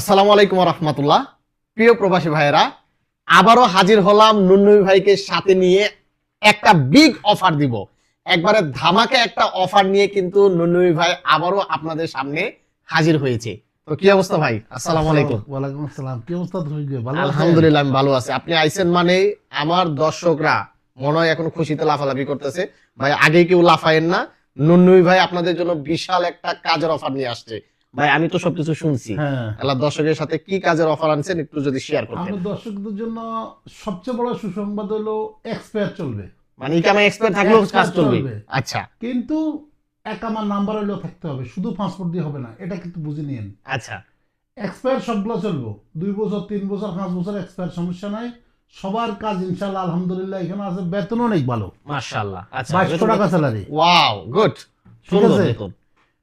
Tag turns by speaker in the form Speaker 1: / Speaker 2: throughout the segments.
Speaker 1: আসসালামু আলাইকুম রহমতুল্লাহ প্রিয় প্রবাসী ভাইয়েরা আবারও হাজির হলাম নুন্নুই ভাইকে সাথে নিয়ে একটা বিগ অফার দিব। একবারে ধামাকে একটা অফার নিয়ে কিন্তু নুন্নুই ভাই আবারও আপনাদের সামনে হাজির হয়েছে। তো কি অবস্থা ভাই? আসসালামু আলাইকুম।
Speaker 2: ওয়ালাইকুম আসসালাম। কি অবস্থা তুমি ভালো
Speaker 1: আলহামদুলিল্লাহ আমি ভালো আছি। আপনি আইছেন মানে আমার দর্শকরা মনে হয় এখন খুশিতে লাফালাফি করতেছে। ভাই আগে কেউ লাফায়েন না। নুন্নুই ভাই আপনাদের জন্য বিশাল একটা কাজের অফার নিয়ে আসছে। ভাই আমি তো সবকিছু শুনছি।
Speaker 2: হ্যাঁ।
Speaker 1: আল্লাহ দর্শকের সাথে কি কাজের অফার আনছেন একটু যদি শেয়ার করতেন।
Speaker 2: আমাদের দর্শকদের জন্য সবচেয়ে বড় সুসংবাদ হলো এক্সপায়ার চলবে।
Speaker 1: মানে ইকামে এক্সপার্ট থাকলেও
Speaker 2: Expert
Speaker 1: কাজ চলবে। আচ্ছা।
Speaker 2: কিন্তু এক আমার নাম্বার হলেও থাকতে হবে। শুধু পাসপোর্ট দিয়ে হবে না এটা কিন্তু বুঝে নিন
Speaker 1: আচ্ছা।
Speaker 2: এক্সপায়ার সবগুলো চলবো। দুই বছর তিন বছর পাঁচ বছর এক্সপায়ার সমস্যা নাই। সবার কাজ ইনশাল্লাহ আলহামদুলিল্লাহ এখানে আছে বেতন অনেক ভালো।
Speaker 1: মাশাআল্লাহ। আচ্ছা
Speaker 2: বাইশশো টাকা স্যালারি
Speaker 1: ওয়াও গুড
Speaker 2: ঠিক আছে?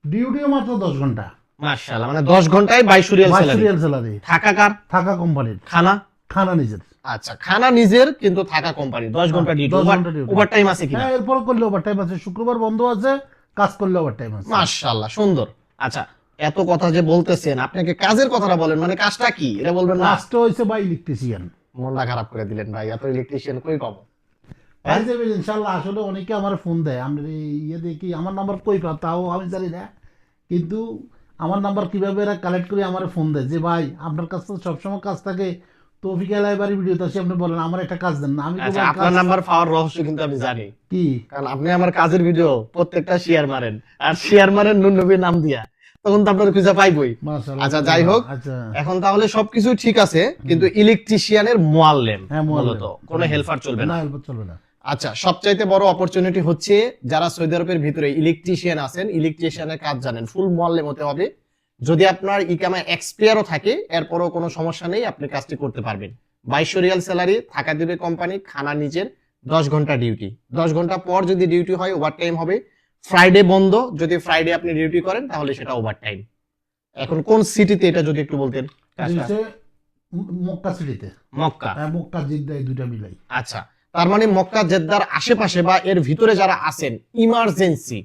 Speaker 2: ডিউটিও মাত্র দশ ঘণ্টা।
Speaker 1: মাশাআল্লাহ মানে 10 ঘন্টায় 22 রিয়াল স্যালারি থাকা কার?
Speaker 2: থাকা কোম্পানির
Speaker 1: খানা?
Speaker 2: খানা নিজের।
Speaker 1: আচ্ছা খানা নিজের কিন্তু থাকা কোম্পানি 10 ঘণ্টা ডিউটি
Speaker 2: 10
Speaker 1: ওভার টাইম আছে কিনা?
Speaker 2: হ্যাঁ এরপর করলে ওভার টাইম আছে। শুক্রবার বন্ধ আছে কাজ করলে ওভার টাইম আছে।
Speaker 1: মাশাআল্লাহ সুন্দর। আচ্ছা এত কথা যে বলতেছেন আপনাকে কাজের কথাটা বলেন মানে কাজটা কি? এটা বলবেন না?
Speaker 2: লাস্টে হয়েছে বা ইলেকট্রিশিয়ান
Speaker 1: মনটা খারাপ করে দিলেন ভাই এত ইলেকট্রিশিয়ান কই কম
Speaker 2: পাই যাবে ইনশাল্লাহ আসলে অনেকে আমার ফোন দেয়। আমি ইয়ে দেখি আমার নাম্বার কই পা তাও আমি জানি না। কিন্তু আমার নাম্বার কীভাবে এরা কালেক্ট করে আমার ফোন দেয়? যে ভাই আপনার কাছে তো সবসময় কাজ থাকে তৌফিক ভিডিওতে আসে আপনি বলেন আমার একটা কাজ দেন না আমি
Speaker 1: আচ্ছা আপনার নাম্বার পাওয়ার রহস্য কিন্তু আমি জানি।
Speaker 2: কি?
Speaker 1: কারণ আপনি আমার কাজের ভিডিও প্রত্যেকটা শেয়ার মারেন আর শেয়ার মারেন নবীর নাম দিয়া। তখন তো আপনার খুঁজে পাইবই। আচ্ছা, যাই হোক।
Speaker 2: আচ্ছা।
Speaker 1: এখন তাহলে সবকিছু ঠিক আছে কিন্তু ইলেকট্রিশিয়ানের মোয়াল্লেম
Speaker 2: হ্যাঁ, মোয়াল্লেম।
Speaker 1: মূলত। কোনো হেল্পার চলবে না।
Speaker 2: help চলবে না।
Speaker 1: আচ্ছা সবচাইতে বড় অপরচুনিটি হচ্ছে যারা সৌদি আরবের ভিতরে ইলেকট্রিশিয়ান আছেন ইলেকট্রিশিয়ানের কাজ জানেন ফুল মোয়াল্লেম হতে হবে। যদি আপনার ইকামা এক্সপিয়ারও থাকে এরপরও কোনো সমস্যা নেই আপনি কাজটি করতে পারবেন। বাইশশো রিয়াল স্যালারি থাকা দিবে কোম্পানি খানা নিজের দশ ঘণ্টা ডিউটি দশ ঘণ্টা পর যদি ডিউটি হয় ওভার টাইম হবে। ফ্রাইডে বন্ধ যদি ফ্রাইডে আপনি ডিউটি করেন তাহলে সেটা ওভার টাইম এখন কোন সিটিতে এটা যদি একটু বলতেন?
Speaker 2: মক্কা সিটিতে
Speaker 1: মক্কা।
Speaker 2: হ্যাঁ, মক্কা জিদ্দা এই দুইটা মিলাই।
Speaker 1: আচ্ছা তার মানে মক্কা জেদ্দার আশেপাশে বা এর ভিতরে যারা আছেন ইমার্জেন্সি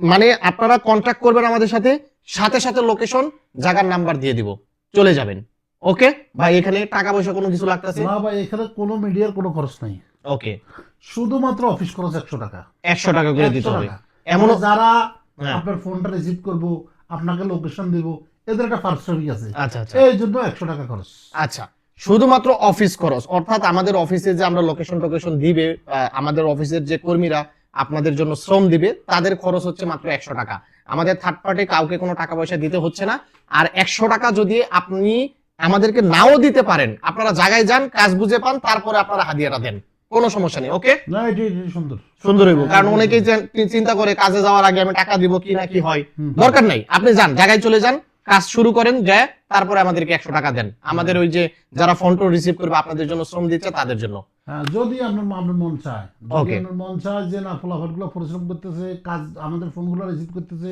Speaker 1: মানে আপনারা কন্ট্যাক্ট করবেন আমাদের সাথে সাথে সাথে লোকেশন জায়গার নাম্বার দিয়ে দিব। চলে যাবেন। ওকে ভাই এখানে টাকা পয়সা কোনো কিছু লাগতেছে?
Speaker 2: না ভাই এখানে কোনো মিডিয়ার কোনো খরচ নাই।
Speaker 1: ওকে
Speaker 2: শুধুমাত্র অফিস খরচ একশো টাকা।
Speaker 1: একশো টাকা করে দিতে হবে। এমন
Speaker 2: মানে যারা
Speaker 1: হ্যাঁ।
Speaker 2: আপনার ফোনটা রিসিভ করব আপনাকে লোকেশন দেব এদের একটা পারিশ্রমিক আছে।
Speaker 1: আচ্ছা আচ্ছা।
Speaker 2: এই জন্য একশো টাকা খরচ।
Speaker 1: আচ্ছা। শুধুমাত্র অফিস খরচ। অর্থাৎ আমাদের অফিসে যে আমরা লোকেশন টোকেশন দিবে আমাদের অফিসের যে কর্মীরা আপনাদের জন্য শ্রম দিবে তাদের খরচ হচ্ছে মাত্র একশো টাকা। আমাদের থার্ড পার্টি কাউকে কোনো টাকা পয়সা দিতে হচ্ছে না। আর একশো টাকা যদি আপনি আমাদেরকে নাও দিতে পারেন আপনারা জায়গায় যান কাজ বুঝে পান তারপরে আপনারা হাদিয়াটা দেন। কোনো সমস্যা নেই ওকে
Speaker 2: না এটি সুন্দর।
Speaker 1: সুন্দর হইব কারণ অনেকেই চিন্তা করে কাজে যাওয়ার আগে আমি টাকা দিব কি না কি হয়। দরকার নাই আপনি যান জায়গায় চলে যান কাজ শুরু করেন যায় তারপরে আমাদেরকে একশো টাকা দেন। আমাদের ওই যে যারা ফোন টো রিসিভ করবে আপনাদের জন্য শ্রম দিচ্ছে তাদের জন্য।
Speaker 2: হ্যাঁ, যদি আপনার আপনার মন চায়। যদি আপনার মন চায় যে না পরিশ্রম করতেছে কাজ আমাদের ফোনগুলো রিসিভ করতেছে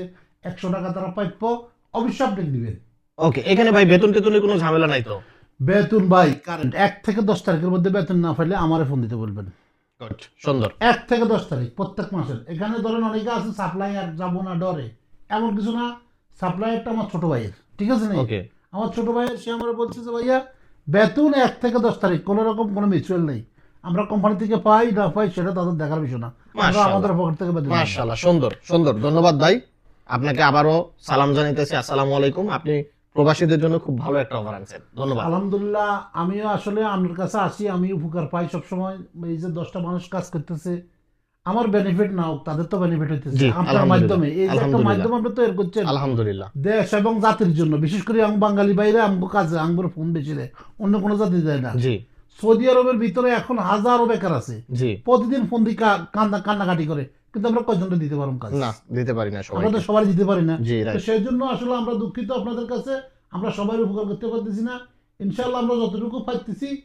Speaker 2: একশো টাকা তারা প্রাপ্য অবশ্যই আপডেট দিবেন।
Speaker 1: ওকে এখানে ভাই বেতন টেতনের কোনো ঝামেলা নাই তো?
Speaker 2: বেতন ভাই কারেন্ট এক থেকে দশ তারিখের মধ্যে বেতন না পাইলে আমারে ফোন দিতে বলবেন।
Speaker 1: সুন্দর।
Speaker 2: এক থেকে দশ তারিখ প্রত্যেক মাসের। এখানে ধরেন অনেকে আছে সাপ্লাই আর যাব না ডরে। এমন কিছু না আমার ছোট ভাইয়ের ঠিক আছে না?
Speaker 1: ওকে।
Speaker 2: আমার ছোট ভাইয়ের সে আমার বলছে যে ভাইয়া বেতন এক থেকে দশ তারিখ কোনো রকম কোনো মিউচুয়াল নেই। আমরা কোম্পানি থেকে পাই না পাই সেটা তাদের দেখার বিষয় না। আমরা আমাদের পকেট থেকে বেতন
Speaker 1: মাশাআল্লাহ সুন্দর সুন্দর। ধন্যবাদ ভাই। আপনাকে আবারও সালাম জানাইতেছি। আসসালামু আলাইকুম। আপনি প্রবাসীদের জন্য খুব ভালো একটা অফার আনছেন। ধন্যবাদ।
Speaker 2: আলহামদুলিল্লাহ আমিও আসলে আপনার কাছে আসি আমি উপকার পাই সবসময়। এই যে দশটা মানুষ কাজ করতেছে আমার বেনিফিট না হোক তাদের তো বেনিফিট হইতেছে। আপনার মাধ্যমে এই যে একটা মাধ্যম আপনি তৈরি করছেন
Speaker 1: আলহামদুলিল্লাহ।
Speaker 2: দেশ এবং জাতির জন্য বিশেষ করে আম বাঙালি বাইরে আমগো কাজে আমগোর ফোন বেশি দেয় অন্য কোনো জাতি দেয় না।
Speaker 1: জি।
Speaker 2: সৌদি আরবের ভিতরে এখন হাজারো বেকার আছে।
Speaker 1: জি।
Speaker 2: প্রতিদিন ফোন দিয়ে কা- কান্দা কান্নাকাটি করে কিন্তু আমরা কয়জনটা দিতে পারব কাজ?
Speaker 1: না দিতে পারি না সবাই
Speaker 2: আমরা তো সবাই দিতে পারি না। তো সেই জন্য আসলে আমরা দুঃখিত আপনাদের কাছে আমরা সবাই উপকার করতে পারতেছি না। ইনশাআল্লাহ আমরা যতটুকু পাইতেছি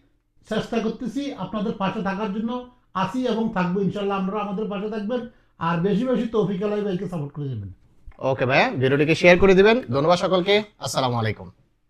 Speaker 2: চেষ্টা করতেছি আপনাদের পাশে থাকার জন্য। আসি এবং থাকব, ইনশাল্লাহ আমরা আমাদের পাশে থাকবেন। আর বেশি বেশি তৌফিক আলাই ভাইকে সাপোর্ট করে দেবেন।
Speaker 1: ওকে ভাইয়া, ভিডিওটিকে শেয়ার করে দিবেন। ধন্যবাদ সকলকে। আসসালামু আলাইকুম।